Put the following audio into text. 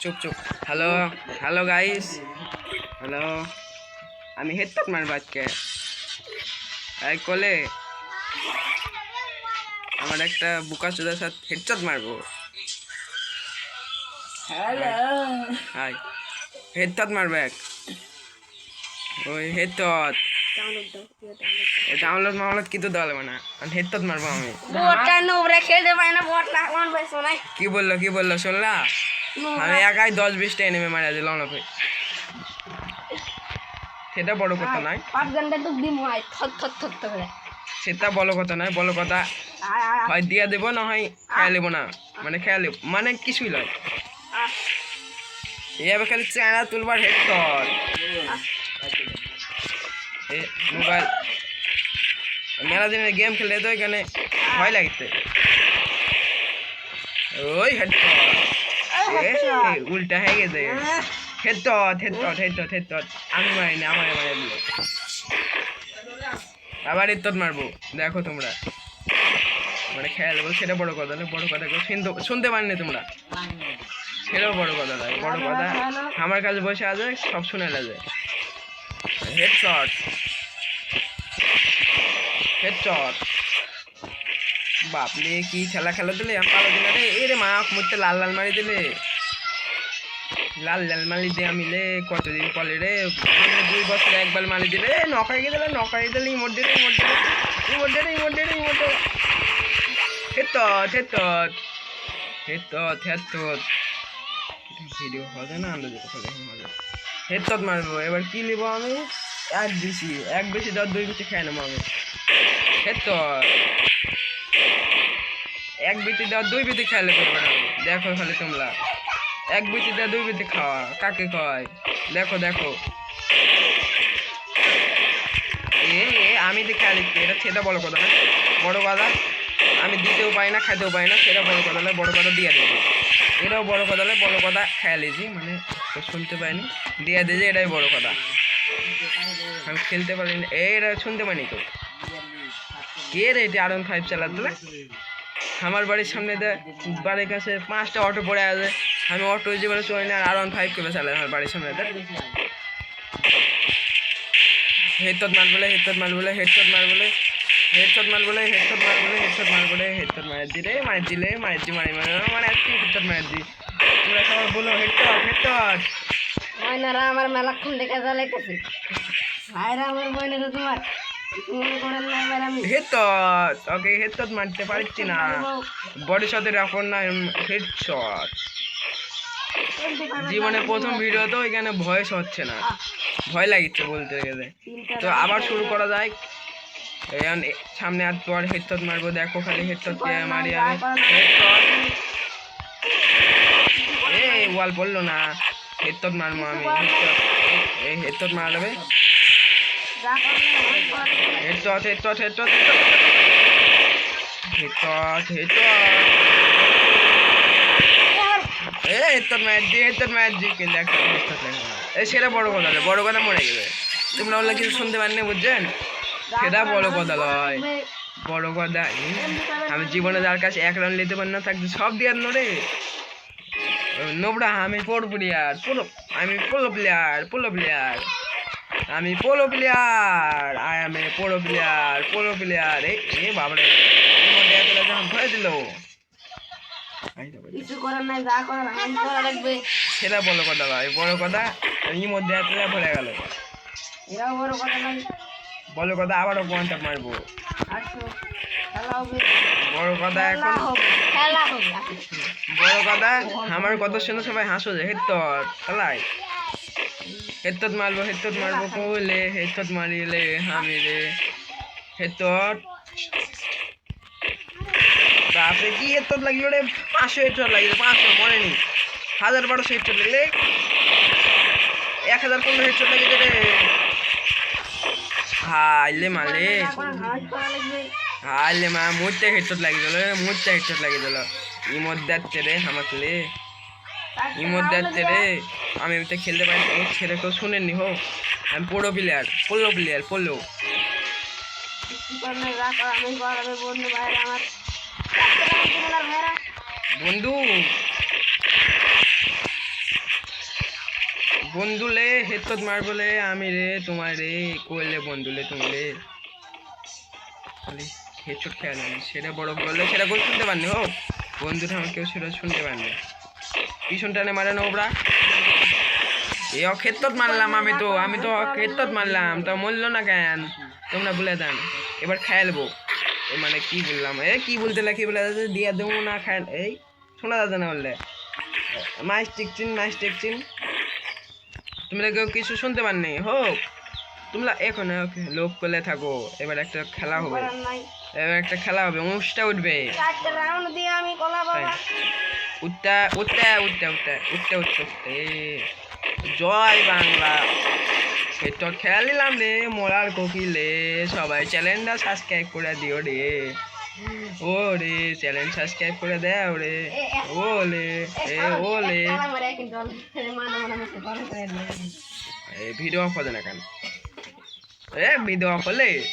চুপ চুপ। Hello hello guys hello আমি হেডশট মারবো আজকে। এই কোলে। আমার একটা বুকা চোদার সাথে হেডশট মারবো। হাই হেডশট মারবো এক। ওই হেডশট। ডাউনলোড মাউনলোড কিন্তু দেওয়া লাগবে না। আমি হেডশট মারবো আমি। খেলতে পারি না কি বলল কি বলল? শুনলা? আমি একাই দশ বিশটা এনেমে মারা দিলাম না ভাই। সেটা বড় কথা নয়। পাঁচ ঘণ্টা তো দিম হয় থর থর থর করে সেটা বড় কথা নয় বড় কথা। হয় দিয়া দেবো না হয় খেয়া নেব না। মানে খেয়া নেব মানে কিছুই নয়। এভাবে খালি চেহারা তুলবার হেড কর এ মোবাইল। মেলা দিনের গেম খেলে তো এখানে ভয় লাগছে। ওই হেড কর এ, উল্টা হয়ে গেছে। হেড আমি আমার মারা দিল। আবার টট মারবো। দেখো তোমরা। মানে খেয়াল বল সেটা বড় কথা না বড় কথা শুনতে শুনতে পারিনি তোমরা। সেটাও বড় কথা নয় বড় কথা আমার কাছে বসে আছে সব শুনে লাগে হেড শট হেড শট বাপলে কি খেলা খেলা দিলে? আমি পালো দিলে রে? এ রে মা মুখতে লাল লাল মারি দিলে। লাল লাল মালি দিয়ে আমি লে কতদিন পরে রে? মানে দুই বছর একবার মালি দিলে, এ নকাই দিলে নকাই দিলে, ইমোট দিলে ইমোট দিলে ইমোট দিলে ইমোট দিলে ইমোট দিলে। Head head head head video হবে না, আন্দাজে কথা দেখে হবে হেডশট মারবো, এবার কি নিবো আমি? এক বেশি এক বেশি দর, দুই বেশি খেয়ে নেব আমি। হেডশট এক বিটি দেওয়া দুই বিটি খেলে করবে না। দেখো খালি তোমরা। এক বিটি দেওয়া দুই বিটি খাওয়া। কাকে কয়? দেখো দেখো। এ আমি তো খেয়াল এটা সেটা বড় কথা না। বড় কথা, আমি দিতেও পাই না, খাইতেও পাই না সেটা বড় কথা নয়, বড় কথা দিয়ে দেবো এটাও বড় কথা নয়, বড় কথা খেয়ালেছি মানে শুনতে পাইনি। দিয়ে দিয়েছে, এটাই বড় কথা। আমি খেলতে পারি না এটা শুনতে পাইনি তো। কে রে এটি আর ফাইভ চালাতে? আমার বাড়ির সামনে বাড়ির কাছে পাঁচটা অটো পড়ে আছে। আমি অটো জীবনে চলি না আর ওয়ান ফাইভ কেবে চালাই আমার বাড়ির সামনে হেডশট মার বলে হেডশট মার বলে হেডশট মার বলে হেডশট মার বলে হেডশট মার বলে হেডশট মার বলে হেডশট মার দিলে মার দিলে মার দি মারি মারি মানে আজকে হেডশট মার দি তোমরা সবাই বলো হেডশট হেডশট ময়নারা আমার মেলাক্ষণ দেখে জ্বালাইতেছে ভাইরা আমার ময়নারা তোমার মনে হেডশট ওকে হেডশট মারতে পারছি না বডি শটের এখন না হেডশট জীবনে প্রথম ভিডিও তো এখানে ভয়েস হচ্ছে না। ভয় লাগিচ্ছে বলতে গেলে। তো আবার শুরু করা যায়। এখন সামনে আর পর হেডশট মারবো। দেখো খালি হেডশট কে মারি আমি। হেডশট এ ওয়াল পড়ল না। হেডশট মারবো আমি। এই হেডশট মারবে headshot headshot headshot headshot headshot এ হেডশট মার দি হেডশট মার দি কিন্তু একটা এই সেটা বড় কথা নয়, বড় কথা মরে গেবে তোমরা বললে কিছু শুনতে পারেনি বুঝছেন? সেটা বড় কথা নয়। বড় কথা আমি জীবনে যার কাছে এক রান নিতে পারি না থাকতে সব দিয়ে রে নোবড়া আমি পোর প্লেয়ার পোলো আমি পোলো প্লেয়ার পোলো প্লেয়ার আমি polo player I am a polo player polo player এই এ বাবারে ভরে দিল। কিছু করার নাই যা করার আমি করা লাগবে। সেটা বড় কথা ভাই বড় কথা এর মধ্যে এত ভরে গেল। এরাও বড় কথা নাই বড় কথা আবারও মারবো। আসো বড় কথা এখন। বড় কথা আমার কথা শুনে সবাই হাসো যে হেডতট খেলাই হেডতট মারবো হেডতট মারবো কইলে হেডতট মারিলে আমি রে। বাপরে, কি পাঁচশো হেডশট লাগিল, পাঁচশো মনেনি হাজার বারোশো হেডশট লাগলে এক হাজার পনেরো হেডশট লাগিয়েছে রে হাইলে লাগবে হাইলে মা, মুহূর্তে হেডশট লাগিয়ে দিল মুহূর্তে হেডশট লাগিয়ে দিল ইমোট যাচ্ছে রে আমাকে রে। ইমোট যাচ্ছে রে। আমি তো খেলতে পারি ছেলে কেউ শুনেননি হো আমি প্লেয়ার পোলো প্লেয়ার পোলো। কিছু করার নাই আমি করাবে বন্ধু ভাইরা আমার। বন্ধু। বন্ধুলে হেতত মার বলে আমি রে তোমার রে করলে বন্ধুলে তুমি রে খালি হেডশট খেয়াল নেই, সেটা বড় বললে সেটা শুনতে পারেনি বন্ধুটা আমার কেউ সেটা শুনতে পারেনি মারে না এ অক্ষেত্রত মারলাম আমি তো আমি তো অক্ষেত্রত মারলাম, তো মরলো না কেন? তোমরা বলে দেন এবার খেলব এ মানে কি বললাম? এ কি বলতে লাগি? বলে দাদা দিয়ে দেবো না খায় এই শোনা যাচ্ছে না বললে। মাইস টিকচিন মাইস টিকচিন তোমরা কেউ কিছু শুনতে পারনি হোক তোমরা এখন লোক করলে থাকো। এবার একটা খেলা হবে। এবার একটা খেলা হবে। উঁচটা উঠবে। উঠতে উঠতে উঠতে উঠতে উঠতে উঠতে উঠতে। জয় বাংলা। এটা খেলিলাম রে মোরার কোকিলে। সবাই চ্যানেলটা সাবস্ক্রাইব করে দিও রে। ও রে চ্যানেল সাবস্ক্রাইব করে দাও রে। ও লে, এ ও লে। করে করে ভিডিও হবে না কেন? এ ভিডিও হলে?